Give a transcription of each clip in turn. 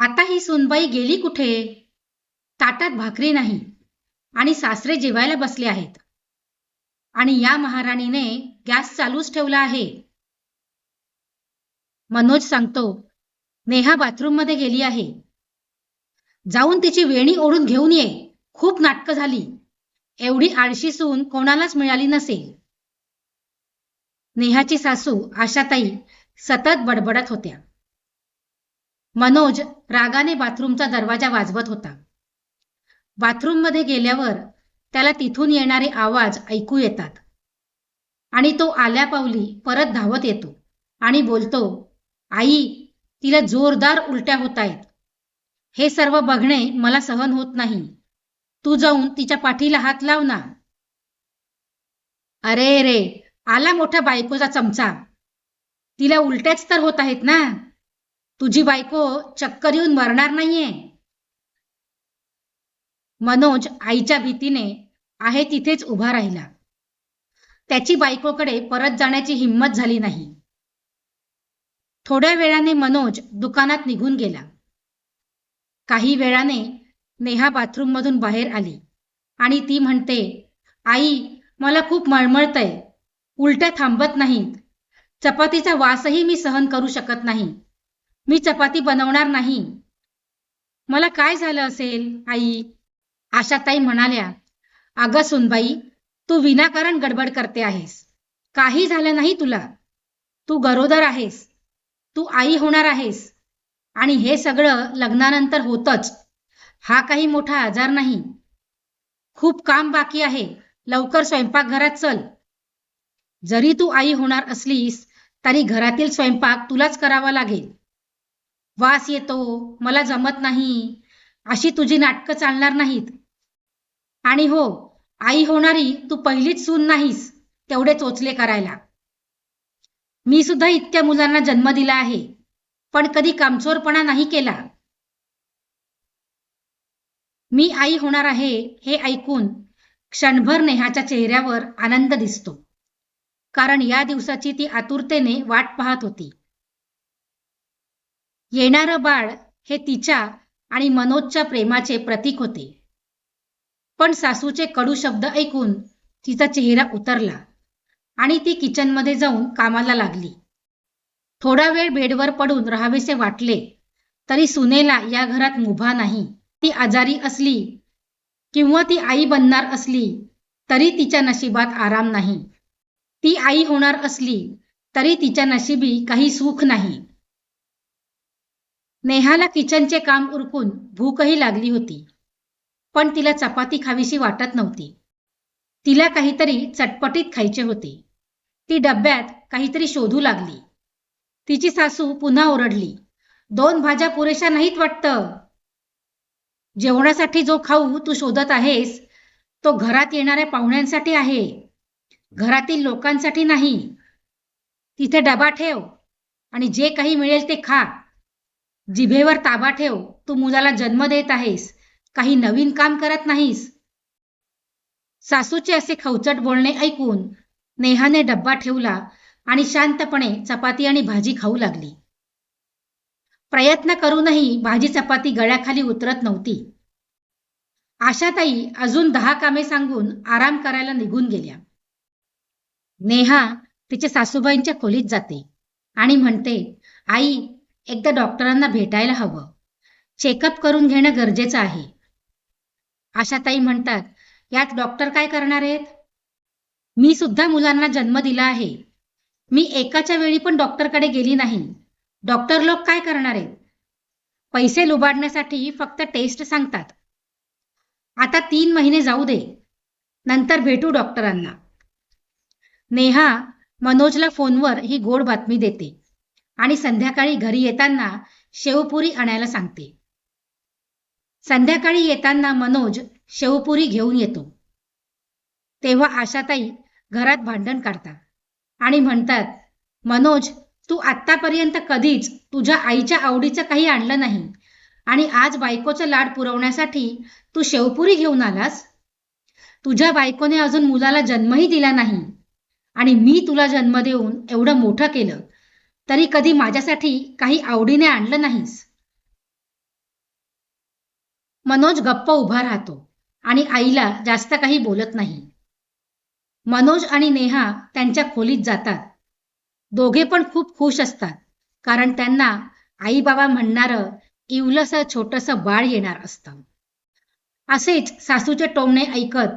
आता ही सुनबाई गेली कुठे? ताटात भाकरी नाही आणि सासरे जेवायला बसले आहेत. आणि या महाराणीने गॅस चालूच ठेवला आहे. मनोज सांगतो नेहा बाथरूममध्ये गेली आहे. जाऊन तिची वेणी ओढून घेऊन ये. खूप नाटकं झाली. एवढी आळशी सून कोणालाच मिळाली नसेल. नेहाची सासू आशाताई सतत बडबडत होत्या. मनोज रागाने बाथरूमचा दरवाजा वाजवत होता. बाथरूममध्ये गेल्यावर त्याला तिथून येणारे आवाज ऐकू येतात. आणि तो आल्या पावली परत धावत येतो आणि बोलतो आई तिला जोरदार उलट्या होत आहेत हे सर्व बघणे मला सहन होत नाही. तू जाऊन तिच्या पाठीला हात लाव ना. अरे रे आला मोठा बायकोचा चमचा. तिला उलट्याच तर होत आहेत ना. तुझी बायको चक्कर येऊन मरणार नाहीये. मनोज आईच्या भीतीने आहे तिथेच उभा राहिला. त्याची बायकोकडे परत जाण्याची हिंमत झाली नाही. थोड्या वेळाने मनोज दुकानात निघून गेला. काही वेळाने नेहा बाथरूममधून बाहेर आली आणि ती म्हणते आई मला खूप मळमळतय. उलट्या थांबत नाहीत. चपातीचा वासही मी सहन करू शकत नाही. मी चपाती बनवणार नाही. मला काय झालं असेल आई? आशाताई म्हणाल्या अगं सुनबाई तू विनाकारण गडबड करते आहेस. काही झालं नाही तुला. तू गरोदर आहेस. तू आई होणार आहेस. आणि हे सगळं लग्नानंतर होतच. हा काही मोठा आजार नाही. खूप काम बाकी आहे. लवकर स्वयंपाकघरात चल. जरी तू आई होणार असलीस तरी घरातील स्वयंपाक तुलाच करावा लागेल. वास येतो मला जमत नाही अशी तुझी नाटकं चालणार नाहीत. आणि हो आई होणारी तू पहिलीच सून नाहीस तेवढे चोचले करायला. मी सुद्धा इतक्या मुलांना जन्म दिला आहे पण कधी कामचोरपणा नाही केला. मी आई होणार आहे हे ऐकून क्षणभर नेहाच्या चेहऱ्यावर आनंद दिसतो. कारण या दिवसाची ती आतुरतेने वाट पाहत होती. येणारं बाळ हे तिच्या आणि मनोजच्या प्रेमाचे प्रतीक होते. पण सासूचे कडू शब्द ऐकून तिचा चेहरा उतरला आणि ती किचनमध्ये जाऊन कामाला लागली. थोडा वेळ बेडवर पडून राहावेसे वाटले तरी सुनेला या घरात मुभा नाही. ती आजारी असली किंवा ती आई बनणार असली तरी तिच्या नशिबात आराम नाही. ती आई होणार असली तरी तिच्या नशिबी काही सुख नाही. नेहाला किचनचे काम उरकून भूकही लागली होती. पण तिला चपाती खावीशी वाटत नव्हती. तिला काहीतरी चटपटीत खायचे होते. ती डब्यात काहीतरी शोधू लागली. तिची सासू पुन्हा ओरडली दोन भाज्या पुरेशा नाहीत वाटतं. जेवणासाठी जो खाऊ तू शोधत आहेस तो घरात येणाऱ्या पाहुण्यांसाठी आहे. घरातील लोकांसाठी नाही. तिथे डबा ठेव आणि जे काही मिळेल ते खा. जिभेवर ताबा ठेव. तू मुलाला जन्म देत आहेस. काही नवीन काम करत नाहीस. सासूचे असे खवचट बोलणे ऐकून नेहाने डब्बा ठेवला आणि शांतपणे चपाती आणि भाजी खाऊ लागली. प्रयत्न करूनही भाजी चपाती गळ्याखाली उतरत नव्हती. आशाताई अजून दहा कामे सांगून आराम करायला निघून गेल्या. नेहा तिच्या सासूबाईंच्या खोलीत जाते आणि म्हणते आई एकदा डॉक्टरांना भेटायला हवं. चेकअप करून घेणं गरजेचं आहे. आशाताई म्हणतात यात डॉक्टर काय करणार आहेत? मी सुद्धा मुलांना जन्म दिला आहे. मी एकाच्या वेळी पण डॉक्टरकडे गेली नाही. डॉक्टर लोक काय करणार आहेत? पैसे लुबाडण्यासाठी फक्त टेस्ट सांगतात. आता तीन महिने जाऊ दे. नंतर भेटू डॉक्टरांना. नेहा मनोजला फोनवर ही गोड बातमी देते. आणि संध्याकाळी घरी येताना शेवपुरी आणायला सांगते. संध्याकाळी येताना मनोज शेवपुरी घेऊन येतो. तेव्हा आशाताई घरात भांडण काढतात आणि म्हणतात मनोज तू आत्तापर्यंत कधीच तुझ्या आईच्या आवडीचं काही आणलं नाही आणि आज बायकोचं लाड पुरवण्यासाठी तू शेवपुरी घेऊन आलास? तुझ्या बायकोने अजून मुलाला जन्मही दिला नाही आणि मी तुला जन्म देऊन एवढं मोठं केलं तरी कधी माझ्यासाठी काही आवडीने आणलं नाहीस. मनोज गप्प उभा राहतो आणि आईला जास्त काही बोलत नाही. मनोज आणि नेहा त्यांच्या खोलीत जातात. दोघे पण खूप खुश असतात कारण त्यांना आई बाबा म्हणणारं इवलस छोटंसं बाळ येणार असतं. असेच सासूचे टोमणे ऐकत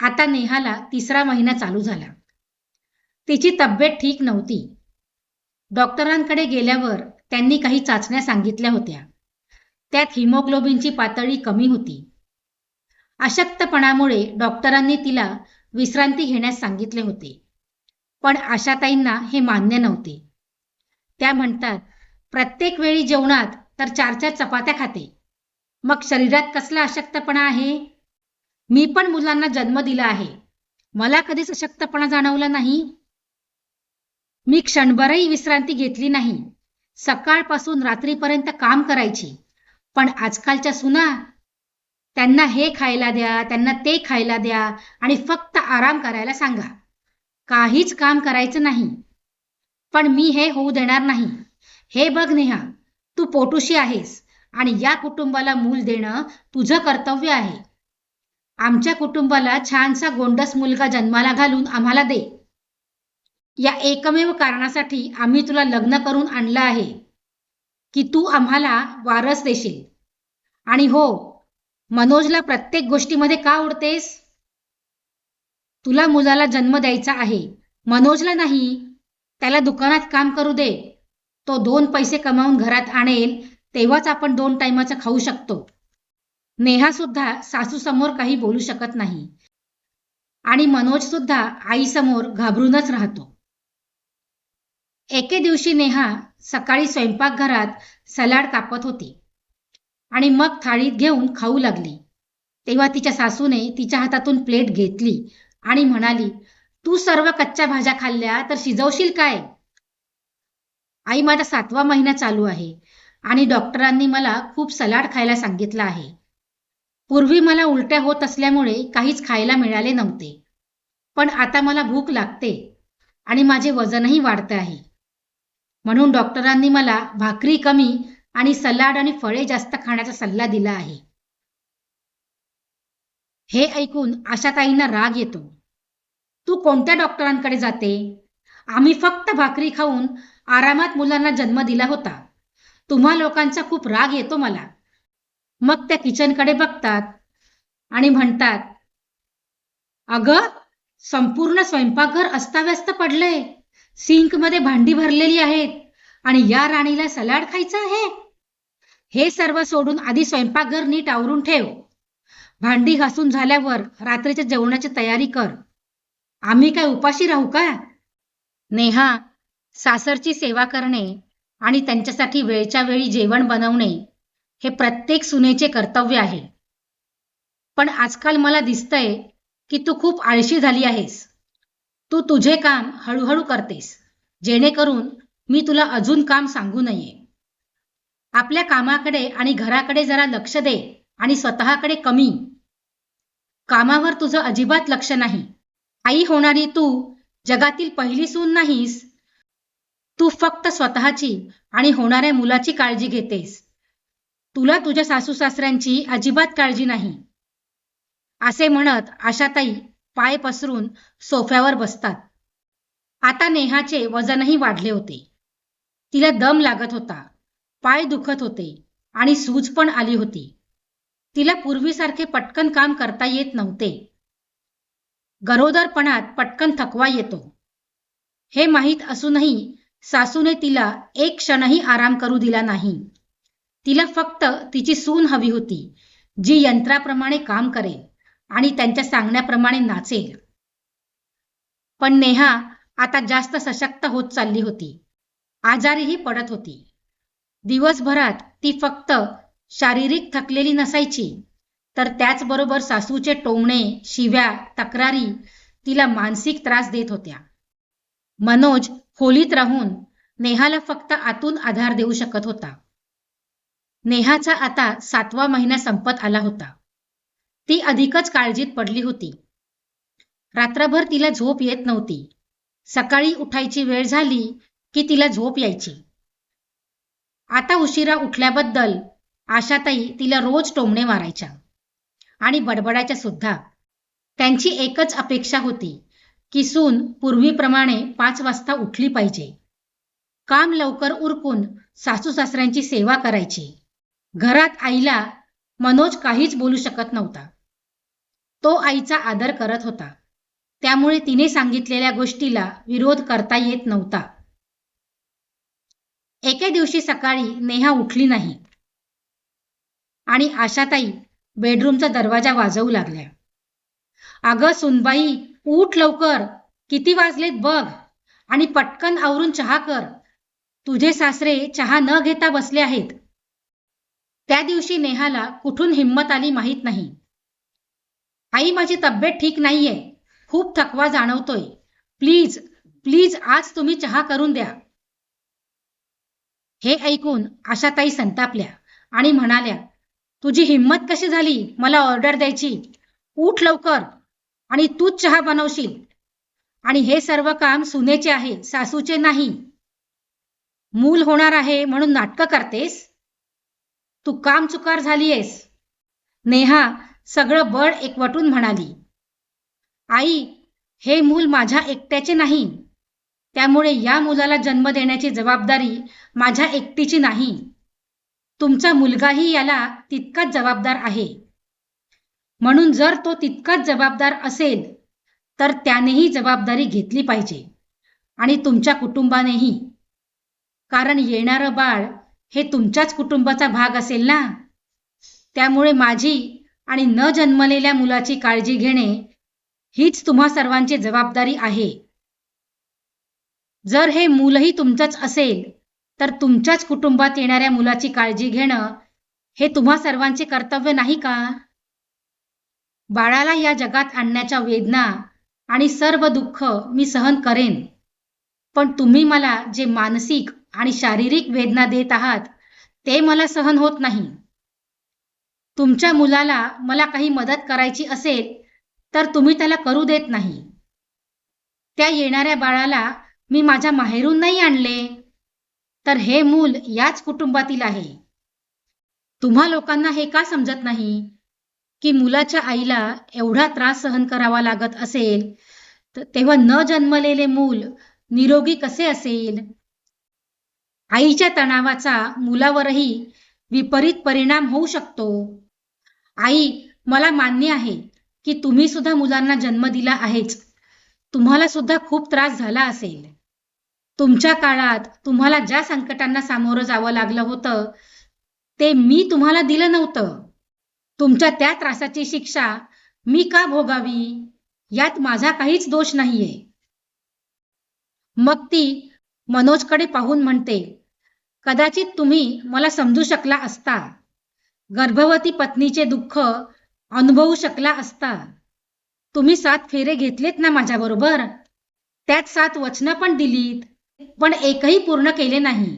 आता नेहाला तिसरा महिना चालू झाला. तिची तब्येत ठीक नव्हती. डॉक्टरांकडे गेल्यावर त्यांनी काही चाचण्या सांगितल्या होत्या. त्यात हिमोग्लोबिनची पातळी कमी होती. अशक्तपणामुळे डॉक्टरांनी तिला विश्रांती घेण्यास सांगितले होते. पण आशाताईंना हे मान्य नव्हते. त्या म्हणतात प्रत्येक वेळी जेवणात तर चार चार चपात्या खाते. मग शरीरात कसला अशक्तपणा आहे? मी पण मुलांना जन्म दिला आहे. मला कधीच अशक्तपणा जाणवला नाही. मी क्षणभरही विश्रांती घेतली नाही. सकाळपासून रात्रीपर्यंत काम करायची. पण आजकालच्या सुना त्यांना हे खायला द्या त्यांना ते खायला द्या आणि फक्त आराम करायला सांगा. काहीच काम करायचं नाही. पण मी हे होऊ देणार नाही. हे बघ नेहा तू पोटुशी आहेस आणि या कुटुंबाला मूल देणं तुझं कर्तव्य आहे. आमच्या कुटुंबाला छानसा गोंडस मुलगा जन्माला घालून आम्हाला दे. या एकमेव कारणासाठी आम्ही तुला लग्न करून आणलं आहे की तू आम्हाला वारस देशील. आणि हो मनोजला प्रत्येक गोष्टीमध्ये का उडतेस तुला मुलाला जन्म द्यायचा आहे. मनोजला नाही त्याला दुकानात काम करू दे. तो दोन पैसे कमावून घरात आणेल तेव्हाच आपण दोन टायमाचं खाऊ शकतो. नेहा सुद्धा सासू समोर काही बोलू शकत नाही. आणि मनोज सुद्धा आईसमोर घाबरूनच राहतो. एके दिवशी नेहा सकाळी स्वयंपाकघरात सलाड कापत होती आणि मग थाळीत घेऊन खाऊ लागली. तेव्हा तिच्या सासूने तिच्या हातातून प्लेट घेतली आणि म्हणाली तू सर्व कच्च्या भाज्या खाल्ल्या तर शिजवशील काय? आई माझा सातवा महिना चालू आहे आणि डॉक्टरांनी मला खूप सलाड खायला सांगितलं आहे. पूर्वी मला उलट्या होत असल्यामुळे काहीच खायला मिळाले नव्हते. पण आता मला भूक लागते आणि माझे वजनही वाढते आहे. म्हणून डॉक्टरांनी मला भाकरी कमी आणि सलाड आणि फळे जास्त खाण्याचा सल्ला दिला आहे. हे ऐकून आशाताईंना राग येतो. तू कोणत्या डॉक्टरांकडे जाते? आम्ही फक्त भाकरी खाऊन आरामात मुलांना जन्म दिला होता. तुम्हा लोकांचा खूप राग येतो मला. मग त्या किचनकडे बघतात आणि म्हणतात अगं संपूर्ण स्वयंपाकघर अस्ताव्यस्त पडलंय. सिंकमध्ये भांडी भरलेली आहेत आणि या राणीला सलाड खायचं आहे. हे सर्व सोडून आधी स्वयंपाकघर नीट आवरून ठेव. भांडी घासून झाल्यावर रात्रीच्या जेवणाची तयारी कर. आम्ही काय उपाशी राहू का? नेहा सासरची सेवा करणे आणि त्यांच्यासाठी वेळच्या वेळी जेवण बनवणे हे प्रत्येक सुनेचे कर्तव्य आहे. पण आजकाल मला दिसतंय की तू खूप आळशी झाली आहेस. तू तुझे काम हळूहळू करतेस. जेणेकरून मी तुला अजून काम सांगू नये. आपल्या कामाकडे आणि घराकडे जरा लक्ष दे आणि स्वतःकडे कमी. कामावर तुझं अजिबात लक्ष नाही. आई होणारी तू जगातील पहिली सून नाहीस. तू फक्त स्वतःची आणि होणाऱ्या मुलाची काळजी घेतेस. तुला तुझ्या सासू सासऱ्यांची अजिबात काळजी नाही. असे म्हणत आशाताई पाय पसरून सोफ्यावर बसतात. आता नेहाचे वजनही वाढले होते. तिला दम लागत होता. पाय दुखत होते आणि सूज पण आली होती. तिला पूर्वीसारखे पटकन काम करता येत नव्हते. गरोदरपणात पटकन थकवा येतो. हे माहीत असूनही सासूने तिला एक क्षणही आराम करू दिला नाही. तिला फक्त तिची सून हवी होती जी यंत्राप्रमाणे काम करेल. आणि त्यांच्या सांगण्याप्रमाणे नाचेल. पण नेहा आता जास्त सशक्त होत चालली होती. आजारीही पडत होती. दिवसभरात ती फक्त शारीरिक थकलेली नसायची. तर त्याचबरोबर सासूचे टोमणे शिव्या तक्रारी तिला मानसिक त्रास देत होत्या. मनोज खोलीत राहून नेहाला फक्त आतून आधार देऊ शकत होता. नेहाचा आता सातवा महिना संपत आला होता. ती अधिकच काळजीत पडली होती. रात्रभर तिला झोप येत नव्हती. सकाळी उठायची वेळ झाली की तिला झोप यायची. आता उशिरा उठल्याबद्दल आशाताई तिला रोज टोमणे मारायच्या आणि बडबडायच्या सुद्धा. त्यांची एकच अपेक्षा होती की सून पूर्वीप्रमाणे पाच वाजता उठली पाहिजे. काम लवकर उरकून सासू सासऱ्यांची सेवा करायची. घरात आईला मनोज काहीच बोलू शकत नव्हता. तो आईचा आदर करत होता. त्यामुळे तिने सांगितलेल्या गोष्टीला विरोध करता येत नव्हता. एके दिवशी सकाळी नेहा उठली नाही. आणि आशाताई बेडरूमचा दरवाजा वाजवू लागल्या. अगं सुनबाई उठ लवकर. किती वाजलेत बघ. आणि पटकन आवरून चहा कर. तुझे सासरे चहा न घेता बसले आहेत. त्या दिवशी नेहाला कुठून हिंमत आली माहीत नाही. आई माझी तब्येत ठीक नाहीये. खूप थकवा जाणवतोय. प्लीज प्लीज आज तुम्ही चहा करून द्या. हे ऐकून आशाताई संतापल्या आणि म्हणाल्या तुझी हिंमत कशी झाली? मला ऑर्डर द्यायची. उठ लवकर आणि तूच चहा बनवशील. आणि हे सर्व काम सुनेचे आहे सासूचे नाही. मूल होणार आहे म्हणून नाटकं करतेस? तू काम चुकार झालीयस. नेहा सगळं बळ एकवटून म्हणाली. आई हे मूल माझ्या एकट्याचे नाही. त्यामुळे या मुलाला जन्म देण्याची जबाबदारी माझ्या एकटीची नाही. तुमचा मुलगाही याला तितकाच जबाबदार आहे. म्हणून जर तो तितकाच जबाबदार असेल तर त्यानेही जबाबदारी घेतली पाहिजे आणि तुमच्या कुटुंबानेही. कारण येणारं बाळ हे तुमच्याच कुटुंबाचा भाग असेल ना? त्यामुळे माझी आणि न जन्मलेल्या मुलाची काळजी घेणे हीच तुम्हा सर्वांची जबाबदारी आहे. जर हे मूलही तुमचंच असेल तर तुमच्याच कुटुंबात येणाऱ्या मुलाची काळजी घेणं हे तुम्हा सर्वांचे कर्तव्य नाही का? बाळाला या जगात आणण्याच्या वेदना आणि सर्व दुःख मी सहन करेन. पण तुम्ही मला जे मानसिक आणि शारीरिक वेदना देत आहात ते मला सहन होत नाही. तुमच्या मुलाला मला काही मदत करायची असेल तर तुम्ही त्याला करू देत नाही. त्या येणाऱ्या बाळाला मी माझ्या माहेरून नाही आणले. तर हे मूल याच कुटुंबातील आहे. तुम्हा लोकांना हे का समजत नाही? की मुलाच्या आईला एवढा त्रास सहन करावा लागत असेल तर तेव्हा न जन्मलेले मूल निरोगी कसे असेल? आईच्या तणावाचा मुलावरही विपरीत परिणाम होऊ शकतो. आई मला मान्य आहे की तुम्ही सुद्धा मुलांना जन्म दिला आहेच. तुम्हाला सुद्धा खूप त्रास झाला असेल. तुमच्या काळात तुम्हाला ज्या संकटांना सामोरं जावं लागलं होतं ते मी तुम्हाला दिलं नव्हतं. तुमच्या त्या त्रासाची शिक्षा मी का भोगावी? यात माझा काहीच दोष नाहीये. मग ती मनोजकडे पाहून म्हणते कदाचित तुम्ही मला समजू शकला असता. गर्भवती पत्नीचे दुःख अनुभवू शकला असता. तुम्ही सात फेरे घेतलेत ना माझ्याबरोबर त्यात सात वचनं पण दिलीत पण एकही पूर्ण केले नाही.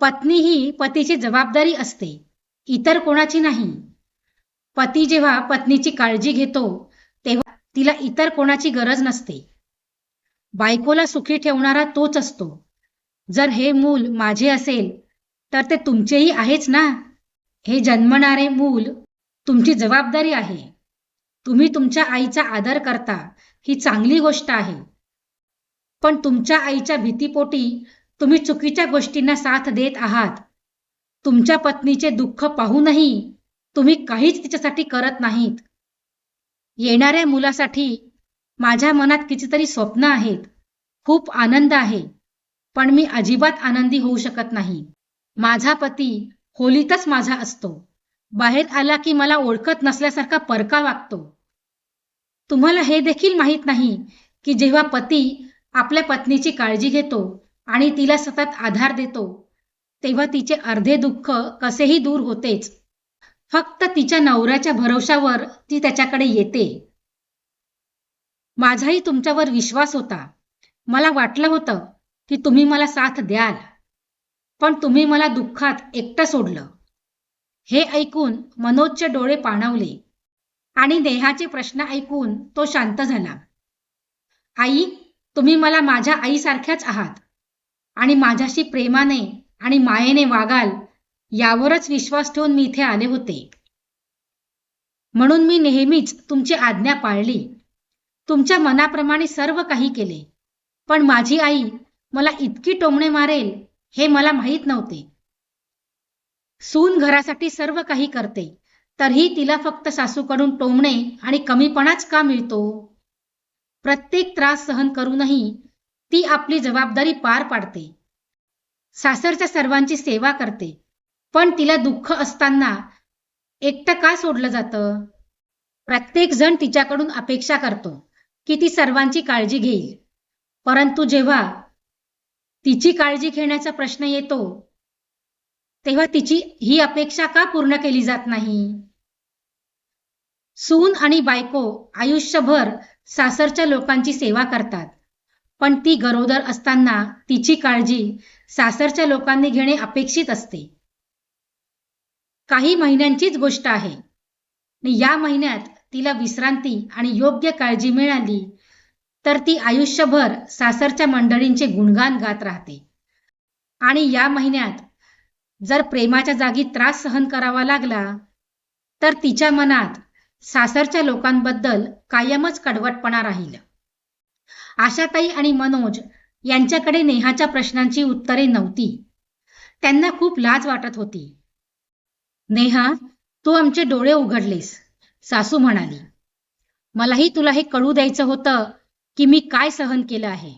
पत्नी ही पतीची जबाबदारी असते इतर कोणाची नाही. पती जेव्हा पत्नीची काळजी घेतो तेव्हा तिला इतर कोणाची गरज नसते. बायकोला सुखी ठेवणारा तोच असतो. जर हे मूल माझे असेल तर ते तुमचेही आहेच ना? हे जन्मणारे मूल तुमची जबाबदारी आहे. तुम्ही तुमच्या आईचा आदर करता ही चांगली गोष्ट आहे. पण तुमच्या आईच्या भीतीपोटी तुम्ही चुकीच्या गोष्टींना साथ देत आहात. तुमच्या पत्नीचे दुःख पाहूनही तुम्ही काहीच तिच्यासाठी करत नाहीत. येणाऱ्या मुलासाठी माझ्या मनात कितीतरी स्वप्न आहेत. खूप आनंद आहे. पण मी अजिबात आनंदी होऊ शकत नाही. माझा पती होलीतच माझा असतो. बाहेर आला की मला ओळखत नसल्यासारखा परका वागतो. तुम्हाला हे देखील माहीत नाही की जेव्हा पती आपल्या पत्नीची काळजी घेतो आणि तिला सतत आधार देतो तेव्हा तिचे अर्धे दुःख कसेही दूर होतेच. फक्त तिच्या नवऱ्याच्या भरोशावर ती त्याच्याकडे येते. माझाही तुमच्यावर विश्वास होता. मला वाटलं होतं की तुम्ही मला साथ द्याल. पण तुम्ही मला दुःखात एकटं सोडलं. हे ऐकून मनोजचे डोळे पाणावले आणि नेहाचे प्रश्न ऐकून तो शांत झाला. आई तुम्ही मला माझ्या आईसारख्याच आहात आणि माझ्याशी प्रेमाने आणि मायेने वागाल यावरच विश्वास ठेवून मी इथे आले होते. म्हणून मी नेहमीच तुमची आज्ञा पाळली. तुमच्या मनाप्रमाणे सर्व काही केले. पण माझी आई मला इतकी टोमणे मारेल हे मला माहीत नव्हते. सून घरासाठी सर्व काही करते. तरीही तिला फक्त सासूकडून टोमणे आणि कमीपणाच का मिळतो? प्रत्येक त्रास सहन करूनही ती आपली जबाबदारी पार पाडते. सासरच्या सर्वांची सेवा करते. पण तिला दुःख असताना एकटं का सोडलं जातं? प्रत्येक जण तिच्याकडून अपेक्षा करतो की ती सर्वांची काळजी घेईल. परंतु जेव्हा तिची काळजी घेण्याचा प्रश्न येतो. तेव्हा तिची ही अपेक्षा का पूर्ण केली जात नाही? सून आणि बायको आयुष्यभर सासरच्या लोकांची सेवा करतात. पण ती गरोदर असताना तिची काळजी सासरच्या लोकांनी घेणे अपेक्षित असते. काही महिन्यांचीच गोष्ट आहे. या महिन्यात तिला विश्रांती आणि योग्य काळजी मिळाली. तर ती आयुष्यभर सासरच्या मंडळींचे गुणगान गात राहते. आणि या महिन्यात जर प्रेमाच्या जागी त्रास सहन करावा लागला तर तिच्या मनात सासरच्या लोकांबद्दल कायमच कडवटपणा राहील. आशाताई आणि मनोज यांच्याकडे नेहाच्या प्रश्नांची उत्तरे नव्हती. त्यांना खूप लाज वाटत होती. नेहा तू आमचे डोळे उघडलेस सासू म्हणाली. मलाही तुला हे कळू द्यायचं होतं की मी काय सहन केलं आहे?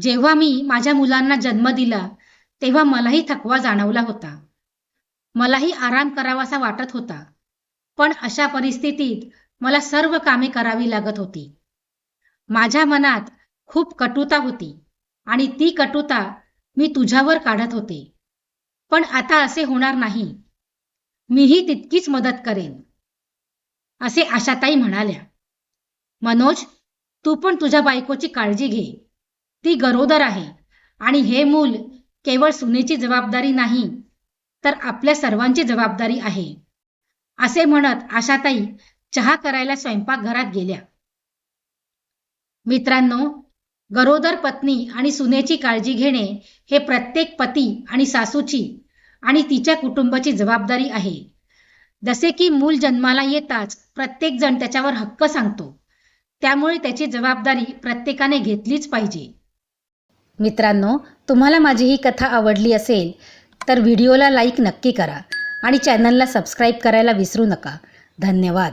जेव्हा मी माझ्या मुलांना जन्म दिला तेव्हा मलाही थकवा जाणवला होता. मलाही आराम करावासा वाटत होता. पण अशा परिस्थितीत मला सर्व कामे करावी लागत होती. माझ्या मनात खूप कटुता होती आणि ती कटुता मी तुझ्यावर काढत होते. पण आता असे होणार नाही. मीही तितकीच मदत करेन. असे आशाताई म्हणाल्या. मनोज तू पण तुझ्या बायकोची काळजी घे. ती गरोदर आहे. आणि हे मूल केवळ सुनेची जबाबदारी नाही तर आपल्या सर्वांची जबाबदारी आहे. असे म्हणत आशाताई चहा करायला स्वयंपाकघरात गेल्या. मित्रांनो गरोदर पत्नी आणि सुनेची काळजी घेणे हे प्रत्येक पती आणि सासूची आणि तिच्या कुटुंबाची जबाबदारी आहे. जसे की मूल जन्माला येताच प्रत्येक जण त्याच्यावर हक्क सांगतो. त्यामुळे त्याची जबाबदारी प्रत्येकाने घेतलीच पाहिजे. मित्रांनो तुम्हाला माझी ही कथा आवडली असेल तर व्हिडिओला लाईक नक्की करा आणि चॅनलला सबस्क्राईब करायला विसरू नका. धन्यवाद.